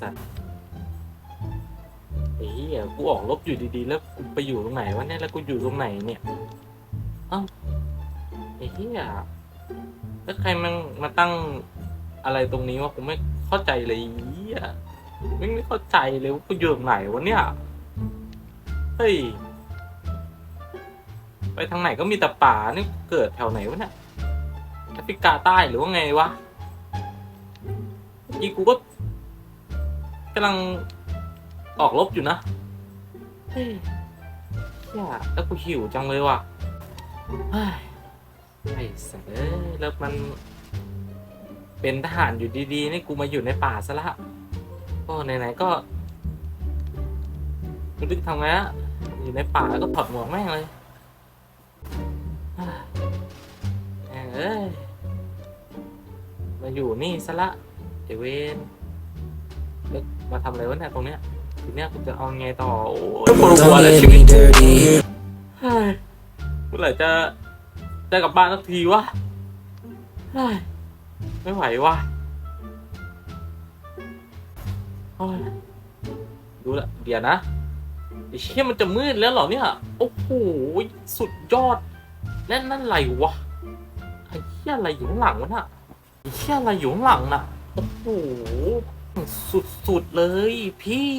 สัตว์ไอ้เหี้ยกูออกลบอยู่ดีๆ แล้วกูไปอยู่ตรงไหนวะเนี่ยแล้วกูอยู่ตรงไหนเนี่ยเอ้าไอ้เหี้ยแล้วใครมันมาตั้งอะไรตรงนี้วะกูไม่เข้าใจเลยไอ้เหี้ยไม่ไม่เข้าใจเลยว่ากูอยู่ตรงไหนวะเนี่ยเฮ้ยไปทางไหนก็มีแต่ป่านี่กูเกิดแถวไหนวะเนี่ยแอฟริกาใต้หรือว่าไงวะเมื่อกี้กูก็ กำลังออกรบอยู่นะเฮ้ยเหี้ยแล้วกูหิวจังเลยว่ะเฮ้ยไอ้สัสเอ้ยแล้วมัน เป็นทหารอยู่ดีๆ นี่กูมาอยู่ในป่าซะละก็ไหนๆก็กูนึกทำไงอะอยู่ในป่าแล้วก็ถอดหมวกแม่งเลยเฮ้ยแม่งเอ้ยมาอยู่นี่ซะละเอเวน แล้วมาทำอะไรวะเนี่ยตรงเนี้ยทีเนี้ยกูจะเอาไงต่อโอ้ยปวดหัวเลยชีวิตเฮ้ยเมื่อไหร่จะได้กลับบ้านสักทีวะเฮ้ยไม่ไหววะเฮ้ยดูละเดี๋ยวนะไอ้เชี่ยมันจะมืดแล้วเหรอเนี่ยโอ้โหสุดยอดนั่นนั่นอะไรวะไอ้เชี่ยอะไรอยู่ข้างหลังวะน่ะไอ้เชี่ยอะไรอยู่ข้างหลังน่ะโอ้โห สุดๆเลยพี่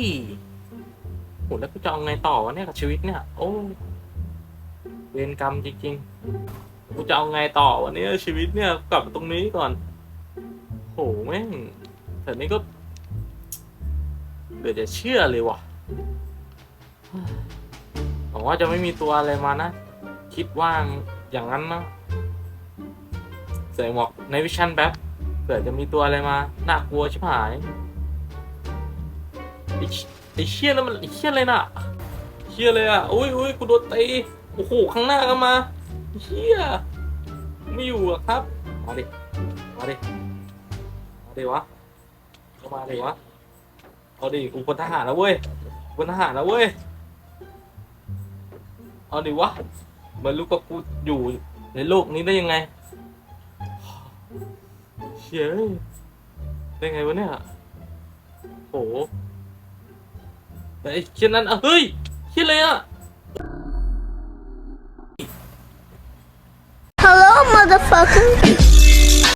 โหแล้วกูจะเอาไงต่อวะเนี่ยกับชีวิตเนี่ย โอ้ เวรกรรมจริงๆ กูจะเอาไงต่อวันนี้ชีวิตเนี่ยกลับมาตรงนี้ก่อนโหแม่งแต่นี้ก็เดี๋ยวจะเชื่อเลยว่ะหวังว่าจะไม่มีตัวอะไรมานะ คิดว่างอย่างนั้นนะใส่หมวกในวิชั่นแป๊บ เผื่อจะมีตัวอะไรมาน่ากลัวชิบหายไอ้เชไอ้เชี่ยนั่นมันไอ้เชี่ยเลยน่ะเชี่ยเลยอะอุ้ยอุ้ยกูโดนตีโอ้โหข้างหน้าก็มาเฮียไม่อยู่อะครับมาดิมาดิมาดิวะเข้ามาดิวะเอาดิกูเป็นทหารแล้วเว้ยกูเป็นทหารแล้วเว้ยเอาดิวะมือนลูกกับกูอยู่ในโลกนี้ได้ยังไง ชี่ยเอ้ยได้ไงวะเนี่ยโหแต่ไอ้เช่นนั้นอะเฮ้ยเชี่ยเลยอะ Hello, motherfucker.